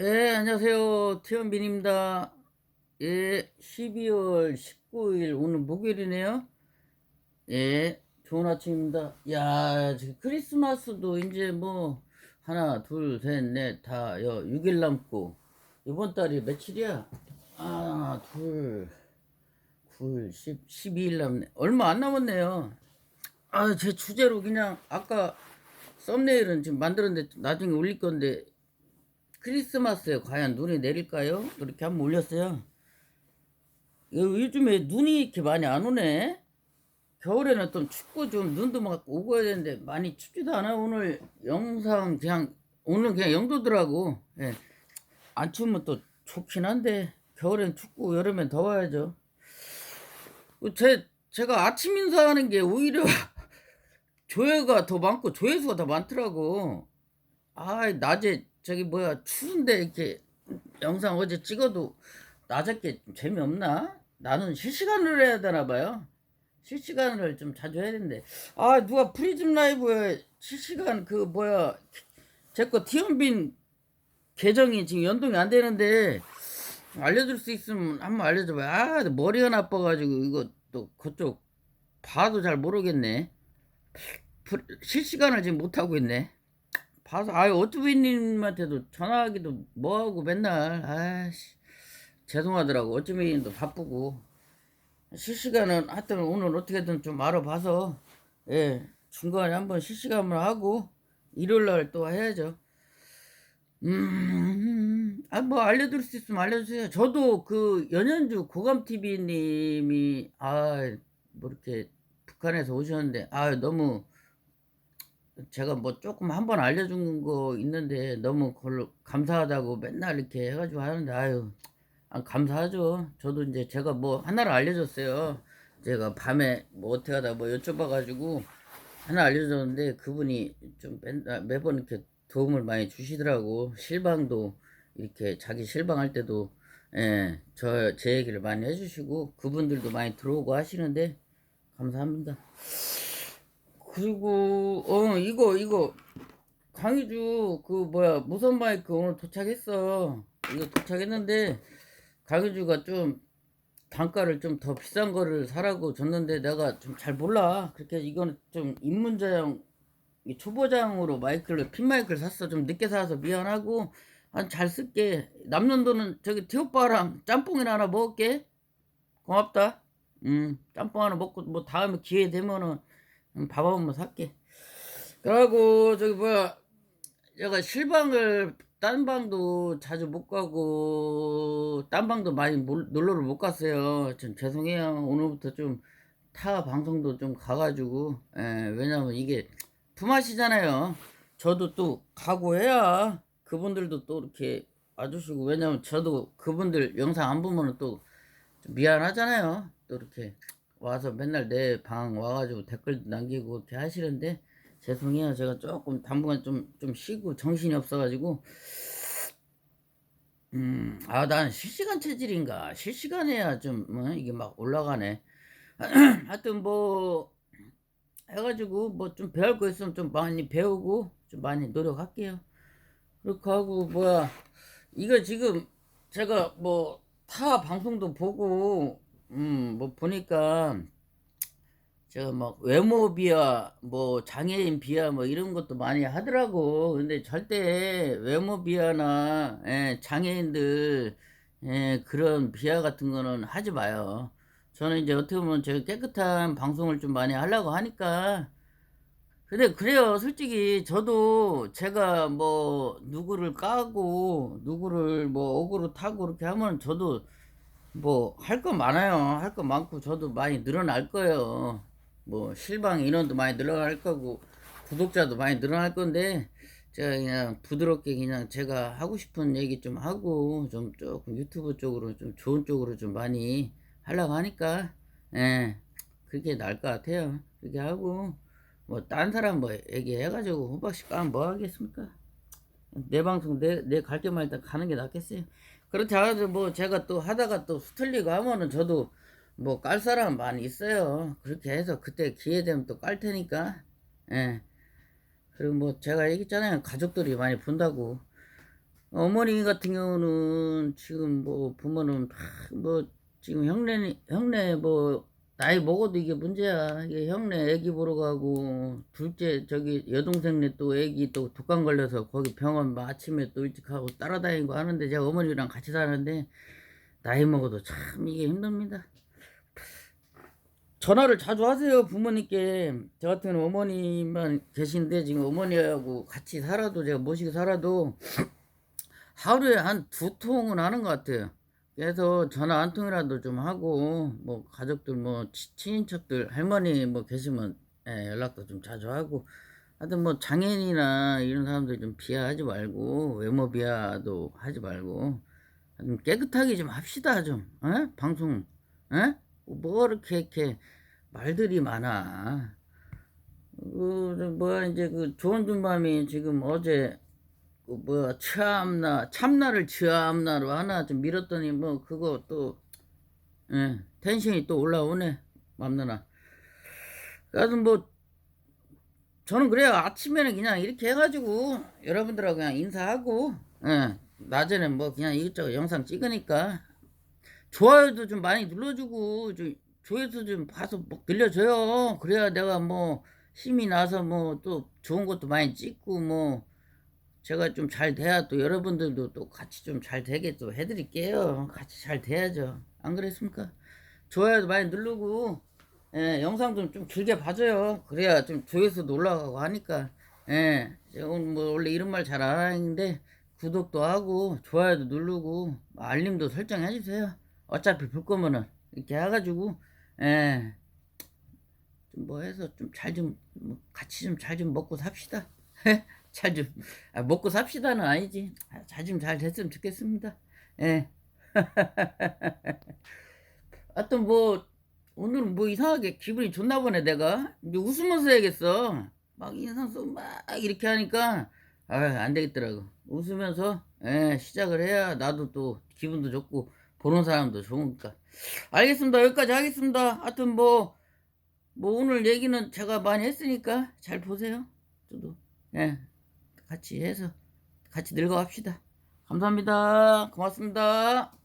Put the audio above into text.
예, 안녕하세요. 티원빈입니다. 예, 12월 19일, 오늘 목요일이네요. 예, 좋은 아침입니다. 야, 지금 크리스마스도 이제 뭐, 하나, 둘, 셋, 넷, 다, 여, 6일 남고, 이번 달이 며칠이야? 하나, 둘, 9일, 10, 12일 남네. 얼마 안 남았네요. 아, 제 주제로 그냥, 아까, 썸네일은 지금 만들었는데, 나중에 올릴 건데, 크리스마스에 과연 눈이 내릴까요? 이렇게 한번 올렸어요. 요- 요즘에 눈이 이렇게 많이 안 오네. 겨울에는 좀 춥고 좀 눈도 막 오고 해야 되는데 많이 춥지도 않아. 오늘 영상 그냥 오늘 그냥 영도더라고. 예. 안 추우면 또 좋긴 한데 겨울엔 춥고 여름엔 더워야죠. 그제 제가 아침 인사하는 게 오히려 조회가 더 많고 조회수가 더 많더라고. 아, 낮에 저기 뭐야 추운데 이렇게 영상 어제 찍어도 낮에 좀 재미없나? 나는 실시간으로 해야 되나 봐요. 실시간을 좀 자주 해야 되는데 아 누가 프리즘 라이브에 실시간 그 뭐야 제 거 티언빈 계정이 지금 연동이 안 되는데 알려줄 수 있으면 한번 알려줘봐요. 아 머리가 나빠가지고 이거 또 그쪽 봐도 잘 모르겠네. 실시간을 지금 못 하고 있네. 봐서 아유 어쭈비님한테도 전화하기도 뭐하고 맨날 아씨. 죄송하더라고. 어쭈비님도 바쁘고. 실시간은 하여튼 오늘 어떻게든 좀 알아봐서 예 중간에 한번 실시간을 하고 일요일날 또 해야죠. 음아 뭐 알려줄 수 있으면 알려주세요. 저도 그 연현주 고감TV님이 아 뭐 이렇게 북한에서 오셨는데 아 너무 제가 뭐 조금 한 번 알려준 거 있는데 너무 그걸로 감사하다고 맨날 이렇게 해가지고 하는데 아유 아, 감사하죠. 저도 이제 제가 뭐 하나를 알려줬어요. 제가 밤에 뭐 어떻게 하다 뭐 여쭤봐가지고 하나 알려줬는데 그분이 좀 맨날 매번 이렇게 도움을 많이 주시더라고. 실방도 이렇게 자기 실방할 때도 예, 저 제 얘기를 많이 해주시고 그분들도 많이 들어오고 하시는데 감사합니다. 그리고 어 이거 이거 강희주 그 뭐야 무선 마이크 오늘 도착했어. 이거 도착했는데 강희주가 좀 단가를 좀 더 비싼 거를 사라고 줬는데 내가 좀 잘 몰라. 그렇게 이거는 좀 입문자용 이 초보자용으로 마이크를 핀 마이크를 샀어. 좀 늦게 사서 미안하고 한 잘 쓸게. 남는 돈은 저기 티오빠랑 짬뽕이나 하나 먹을게. 고맙다. 음 짬뽕 하나 먹고 뭐 다음에 기회 되면은 음, 밥 한번 살게. 그러고 저기 뭐야 제가 실방을 딴 방도 자주 못 가고 딴 방도 많이 몰- 놀러를 못 갔어요. 좀 죄송해요. 오늘부터 좀 타 방송도 좀 가가지고 예, 왜냐면 이게 품앗이잖아요. 저도 또 가고 해야 그분들도 또 이렇게 와주시고 왜냐면 저도 그분들 영상 안 보면은 또좀 미안하잖아요. 또 이렇게 와서 맨날 내 방 와가지고 댓글 남기고 이렇게 하시는데 죄송해요. 제가 조금 당분간 좀, 좀 쉬고 정신이 없어가지고 음, 아, 난 실시간 체질인가? 실시간 해야 좀, 뭐, 이게 막 올라가네. 하여튼 뭐, 해가지고 뭐 좀 배울 거 있으면 좀 많이 배우고 좀 많이 노력할게요. 그렇게 하고, 뭐야, 이거 지금 제가 뭐, 타 방송도 보고, 음, 뭐 보니까 제가 막 외모 비하, 뭐 장애인 비하 뭐 이런 것도 많이 하더라고. 근데 절대 외모 비하나 예, 장애인들 예, 그런 비하 같은 거는 하지 마요. 저는 이제 어떻게 보면 제가 깨끗한 방송을 좀 많이 하려고 하니까. 근데 그래요. 솔직히 저도 제가 뭐 누구를 까고 누구를 뭐 억으로 타고 그렇게 하면 저도 뭐 할 거 많아요. 할 거 많고 저도 많이 늘어날 거예요. 뭐 실방 인원도 많이 늘어날 거고 구독자도 많이 늘어날 건데 제가 그냥 부드럽게 그냥 제가 하고 싶은 얘기 좀 하고 좀 조금 유튜브 쪽으로 좀 좋은 쪽으로 좀 많이 하려고 하니까 예 그게 나을 것 같아요. 그렇게 하고 뭐 딴 사람 뭐 얘기해가지고 호박씨 까면 뭐 하겠습니까? 내 방송 내 내 갈 때만 일단 가는 게 낫겠어요. 그렇지 않아도 뭐 제가 또 하다가 또 수틀리고 하면은 저도 뭐 깔 사람 많이 있어요. 그렇게 해서 그때 기회 되면 또 깔 테니까. 예. 그리고 뭐 제가 얘기했잖아요. 가족들이 많이 본다고. 어머니 같은 경우는 지금 뭐 부모는 다뭐 지금 형네 형네 뭐 나이 먹어도 이게 문제야. 이게 형네 애기 보러 가고 둘째 저기 여동생네 또 애기 또 독감 걸려서 거기 병원 뭐 아침에 또 일찍 하고 따라다니고 하는데 제가 어머니랑 같이 사는데 나이 먹어도 참 이게 힘듭니다. 전화를 자주 하세요 부모님께 저 같은 어머니만 계신데 지금 어머니하고 같이 살아도 제가 모시고 살아도 하루에 한 두 통은 하는 것 같아요 그래서 전화 한 통이라도 좀 하고 뭐 가족들 뭐 치- 친인척들 할머니 뭐 계시면 예, 연락도 좀 자주 하고 하여튼 뭐 장애인이나 이런 사람들 좀 비하하지 말고 외모 비하도 하지 말고 좀 깨끗하게 좀 합시다 좀 어? 방송 어? 뭐 이렇게 이렇게 말들이 많아 그저 뭐야 이제 그 좋은 준밤이 지금 어제 그 뭐야 참나 참나를 참나로 하나 좀 밀었더니 뭐 그거 또 예, 텐션이 또 올라오네 맘누나. 그래서 뭐 저는 그래요. 아침에는 그냥 이렇게 해가지고 여러분들하고 그냥 인사하고 예, 낮에는 뭐 그냥 이것저것 영상 찍으니까 좋아요도 좀 많이 눌러주고 좀 조회수 좀 봐서 뭐 늘려줘요. 그래야 내가 뭐 힘이 나서 뭐 또 좋은 것도 많이 찍고 뭐 제가 좀 잘 돼야 또 여러분들도 또 같이 좀 잘 되게 또 해드릴게요. 같이 잘 돼야죠. 안 그랬습니까? 좋아요도 많이 누르고 예, 영상 좀, 좀 길게 봐줘요. 그래야 좀 조회수도 올라가고 하니까. 예, 오늘 뭐 원래 이런 말 잘 안 하는데 구독도 하고 좋아요도 누르고 알림도 설정해 주세요. 어차피 볼 거면은 이렇게 해가지고 예, 좀 뭐 해서 좀 잘좀 같이 좀잘좀 먹고 삽시다 잘 좀 아, 먹고 삽시다는 아니지. 잘좀 잘 됐으면 좋겠습니다. 예. 하여튼 뭐 오늘은 뭐 이상하게 기분이 좋나 보네 내가. 이제 웃으면서 해야겠어. 막 인상 써막 이렇게 하니까 아 안 되겠더라고. 웃으면서 예 시작을 해야 나도 또 기분도 좋고 보는 사람도 좋으니까. 알겠습니다. 여기까지 하겠습니다. 하여튼 뭐 뭐 오늘 얘기는 제가 많이 했으니까 잘 보세요. 저도. 예 같이 해서 같이 늙어 갑시다. 감사합니다. 고맙습니다